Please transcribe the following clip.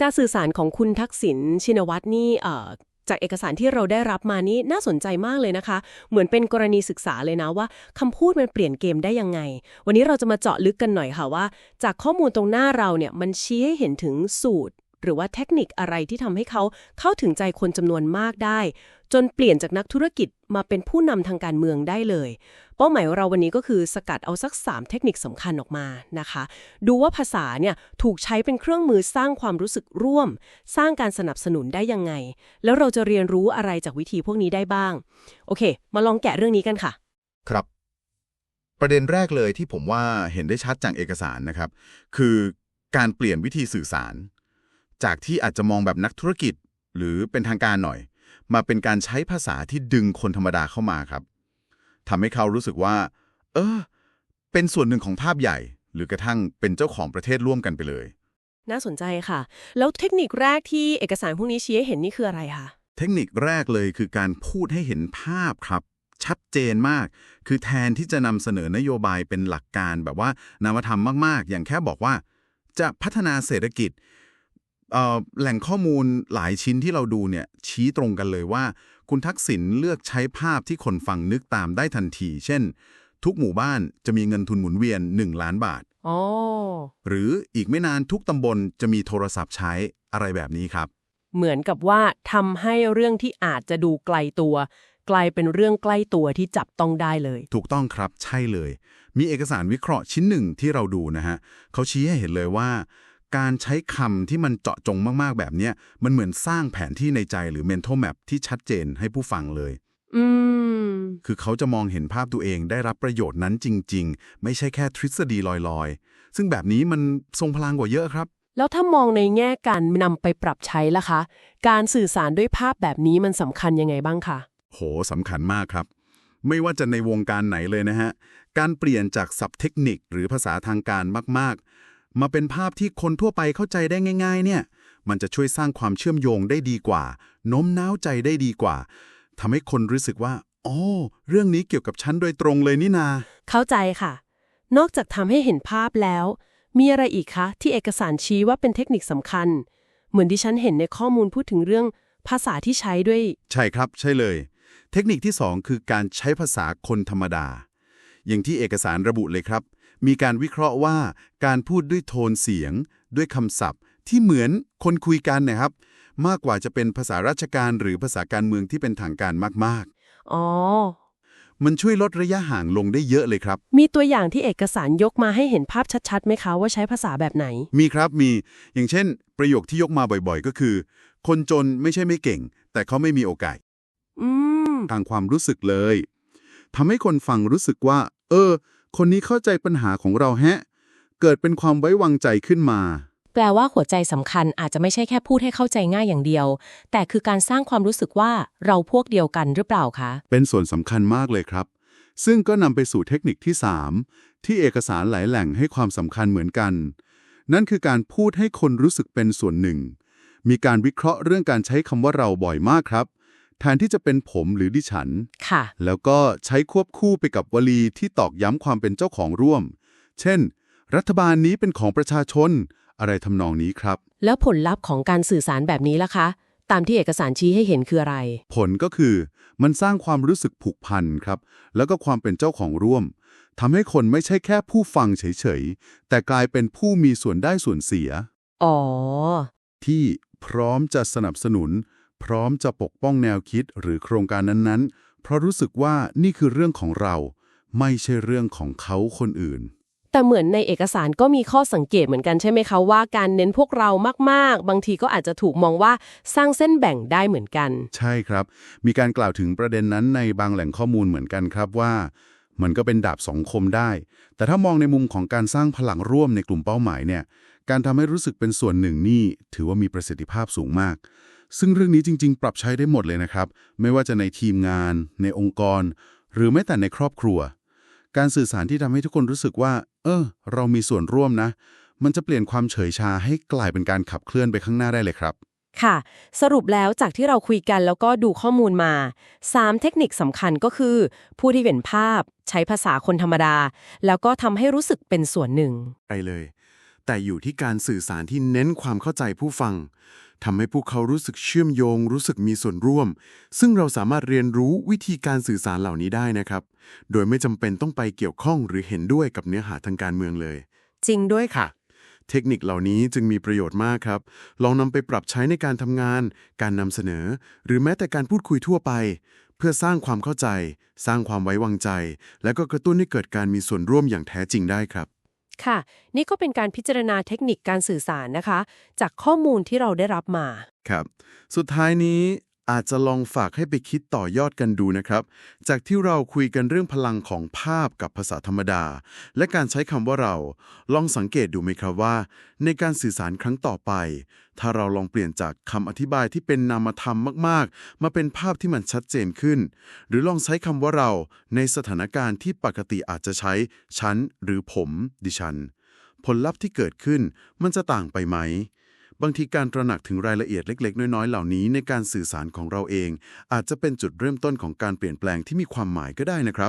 การสื่อสารของคุณทักษิณชินวัตรนี่เอ่อจากเอกสารที่เราได้รับมานี่น่าสนใจมากเลยนะคะ เหมือนเป็นกรณีศึกษาเลยนะว่าคำพูดมันเปลี่ยนเกมได้ยังไง วันนี้เราจะมาเจาะลึกกันหน่อยค่ะว่า จากข้อมูลตรงหน้าเราเนี่ยมันชี้ให้เห็นถึงสูตร หรือว่าเทคนิคอะไรที่ทำให้เขาเข้าถึงใจคนจำนวนมากได้ จนเปลี่ยนจากนักธุรกิจมาเป็นผู้นำทางการเมืองได้เลย เป้าหมายของเราวันนี้ก็คือสกัดเอาสัก 3 เทคนิคสำคัญออกมานะคะ ดูว่าภาษาเนี่ยถูกใช้เป็นเครื่องมือสร้างความรู้สึกร่วม สร้างการสนับสนุนได้ยังไง แล้วเราจะเรียนรู้อะไรจากวิธีพวกนี้ได้บ้าง โอเค มาลองแกะเรื่องนี้กันค่ะ ครับ ประเด็นแรกเลยที่ผมว่าเห็นได้ชัดจากเอกสารนะครับ คือการเปลี่ยนวิธีสื่อสาร จากที่อาจจะมองแบบนักธุรกิจ หรือเป็นทางการหน่อย มาเป็นการใช้ภาษาที่ดึงคนธรรมดาเข้ามาครับทำให้เขารู้สึกว่า เออ เป็นส่วนหนึ่งของภาพใหญ่ หรือกระทั่งเป็นเจ้าของประเทศร่วมกันไปเลย น่าสนใจค่ะ แล้วเทคนิคแรกที่เอกสารพวกนี้ชี้ให้เห็นนี่คืออะไรคะเทคนิคแรกเลยคือการพูดให้เห็นภาพครับ ชัดเจนมาก คือแทนที่จะนำเสนอนโยบายเป็นหลักการแบบว่านามธรรมมาก ๆ อย่างแค่บอกว่า จะพัฒนาเศรษฐกิจเอ่อ แหล่งข้อมูลหลายชิ้นที่เราดูเนี่ยชี้ตรงกันเลยว่า คุณทักษิณเลือกใช้ภาพที่คนฟังนึกตามได้ทันที เช่น ทุกหมู่บ้านจะมีเงินทุนหมุนเวียน 1 ล้านบาทอ๋อหรืออีกไม่นานทุกตำบลจะมีโทรศัพท์ใช้อะไรแบบนี้ครับ เหมือนกับว่าทำให้เรื่องที่อาจจะดูไกลตัว กลายเป็นเรื่องใกล้ตัวที่จับต้องได้เลย ถูกต้องครับใช่เลย มีเอกสารวิเคราะห์ชิ้นหนึ่งที่เราดูนะฮะเขาชี้ให้เห็นเลยว่า การใช้คำที่มันเจาะจงมากๆแบบเนี้ยมันเหมือนสร้างแผนที่ในใจหรือ mental map ที่ชัดเจนให้ผู้ฟังเลยอืมคือเขาจะมองเห็นภาพตัวเองได้รับประโยชน์นั้นจริง ๆ ไม่ใช่แค่ทฤษฎีลอยๆ ซึ่งแบบนี้มันทรงพลังกว่าเยอะครับ แล้วถ้ามองในแง่การนำไปปรับใช้ล่ะคะ การสื่อสารด้วยภาพแบบนี้มันสำคัญยังไงบ้างคะโหสำคัญมากครับ ไม่ว่าจะในวงการไหนเลยนะฮะ การเปลี่ยนจากศัพท์เทคนิคหรือภาษาทางการมากๆ มาเป็นภาพที่คนทั่วไปเข้าใจได้ง่าย ๆ เนี่ย มันจะช่วยสร้างความเชื่อมโยงได้ดีกว่าโน้มน้าวใจได้ดีกว่าทำให้คนรู้สึกว่าอ๋อเรื่องนี้เกี่ยวกับฉันโดยตรงเลยนี่นา เข้าใจค่ะ นอกจากทำให้เห็นภาพแล้ว มีอะไรอีกคะ ที่เอกสารชี้ว่าเป็นเทคนิคสำคัญ เหมือนที่ฉันเห็นในข้อมูลพูดถึงเรื่องภาษาที่ใช้ด้วย ใช่ครับ ใช่เลย เทคนิคที่ 2 คือการใช้ภาษาคนธรรมดา อย่างที่เอกสารระบุเลยครับ มีการวิเคราะห์ว่าการพูดด้วยโทนเสียง ด้วยคำศัพท์ ที่เหมือนคนคุยกันนะครับ มากกว่าจะเป็นภาษาราชการหรือภาษาการเมืองที่เป็นทางการมากอ๋อๆมันช่วยลดระยะห่างลงได้เยอะเลยครับ มีตัวอย่างที่เอกสารยกมาให้เห็นภาพชัดๆไหมคะว่าใช้ภาษาแบบไหน มีครับมี อย่างเช่น ประโยคที่ยกมาบ่อยๆ ก็คือ คนจนไม่ใช่ไม่เก่ง แต่เขาไม่มีโอกาสอืมทางความรู้สึกเลยทำให้คนฟังรู้สึกว่า เออ คนนี้เข้าใจปัญหาของเราแฮะ เกิดเป็นความไว้วางใจขึ้นมา แปลว่าหัวใจสำคัญอาจจะไม่ใช่แค่พูดให้เข้าใจง่ายอย่างเดียว แต่คือการสร้างความรู้สึกว่าเราพวกเดียวกันหรือเปล่าคะ เป็นส่วนสำคัญมากเลยครับ ซึ่งก็นำไปสู่เทคนิคที่ 3 ที่เอกสารหลายแหล่งให้ความสำคัญเหมือนกัน นั่นคือการพูดให้คนรู้สึกเป็นส่วนหนึ่ง มีการวิเคราะห์เรื่องการใช้คำว่าเราบ่อยมากครับ แทนที่จะเป็นผมหรือดิฉัน ค่ะ แล้วก็ใช้ควบคู่ไปกับวลีที่ตอกย้ำความเป็นเจ้าของร่วม เช่น รัฐบาลนี้เป็นของประชาชน อะไรทำนองนี้ครับ แล้วผลลัพธ์ของการสื่อสารแบบนี้ล่ะคะ ตามที่เอกสารชี้ให้เห็นคืออะไร ผลก็คือ มันสร้างความรู้สึกผูกพันครับ แล้วก็ความเป็นเจ้าของร่วมทำให้คนไม่ใช่แค่ผู้ฟังเฉยๆ แต่กลายเป็นผู้มีส่วนได้ส่วนเสีย อ๋อ ที่พร้อมจะสนับสนุน พร้อมจะปกป้องแนวคิดหรือโครงการนั้นๆ เพราะรู้สึกว่านี่คือเรื่องของเรา ไม่ใช่เรื่องของเขาคนอื่น แต่เหมือนในเอกสารก็มีข้อสังเกตเหมือนกันใช่ไหมคะว่าการเน้นพวกเรามากๆ บางทีก็อาจจะถูกมองว่าสร้างเส้นแบ่งได้เหมือนกัน ใช่ครับ มีการกล่าวถึงประเด็นนั้นในบางแหล่งข้อมูลเหมือนกันครับว่า มันก็เป็นดาบสองคมได้ แต่ถ้ามองในมุมของการสร้างพลังร่วมในกลุ่มเป้าหมายเนี่ย การทำให้รู้สึกเป็นส่วนหนึ่งนี่ถือว่ามีประสิทธิภาพสูงมาก ซึ่งเรื่องนี้จริง ๆ ปรับใช้ได้หมดเลยนะครับ ไม่ว่าจะในทีมงาน ในองค์กร หรือแม้แต่ในครอบครัว การสื่อสารที่ทำให้ทุกคนรู้สึกว่า เออ เรามีส่วนร่วมนะ มันจะเปลี่ยนความเฉยชาให้กลายเป็นการขับเคลื่อนไปข้างหน้าได้เลยครับค่ะ สรุปแล้วจากที่เราคุยกันแล้วก็ดูข้อมูลมา 3 เทคนิคสำคัญก็คือ ผู้ที่เห็นภาพ ใช้ภาษาคนธรรมดา แล้วก็ทำให้รู้สึกเป็นส่วนหนึ่งไปเลย แต่อยู่ที่การสื่อสารที่เน้นความเข้าใจผู้ฟัง ทำให้พวกเขารู้สึกเชื่อมโยง รู้สึกมีส่วนร่วม ซึ่งเราสามารถเรียนรู้วิธีการสื่อสารเหล่านี้ได้นะครับ โดยไม่จำเป็นต้องไปเกี่ยวข้องหรือเห็นด้วยกับเนื้อหาทางการเมืองเลย จริงด้วยค่ะ เทคนิคเหล่านี้จึงมีประโยชน์มากครับ ลองนำไปปรับใช้ในการทำงาน การนำเสนอ หรือแม้แต่การพูดคุยทั่วไป เพื่อสร้างความเข้าใจ สร้างความไว้วางใจ และก็กระตุ้นให้เกิดการมีส่วนร่วมอย่างแท้จริงได้ครับ ค่ะ นี่ก็เป็นการพิจารณาเทคนิคการสื่อสารนะคะ จากข้อมูลที่เราได้รับมา ครับ สุดท้ายนี้ อาจจะลองฝากให้ไปคิดต่อยอดกันดูนะครับ จากที่เราคุยกันเรื่องพลังของภาพกับภาษาธรรมดา และการใช้คำว่าเรา ลองสังเกตดูไหมครับว่า ในการสื่อสารครั้งต่อไป ถ้าเราลองเปลี่ยนจากคำอธิบายที่เป็นนามธรรมมาก ๆ มาเป็นภาพที่มันชัดเจนขึ้น หรือลองใช้คำว่าเรา ในสถานการณ์ที่ปกติอาจจะใช้ฉันหรือผม ดิฉัน ผลลัพธ์ที่เกิดขึ้นมันจะต่างไปไหม บางทีการตระหนักถึงรายละเอียดเล็ก ๆ น้อย ๆ เหล่านี้ในการสื่อสารของเราเอง อาจจะเป็นจุดเริ่มต้นของการเปลี่ยนแปลงที่มีความหมายก็ได้นะครับ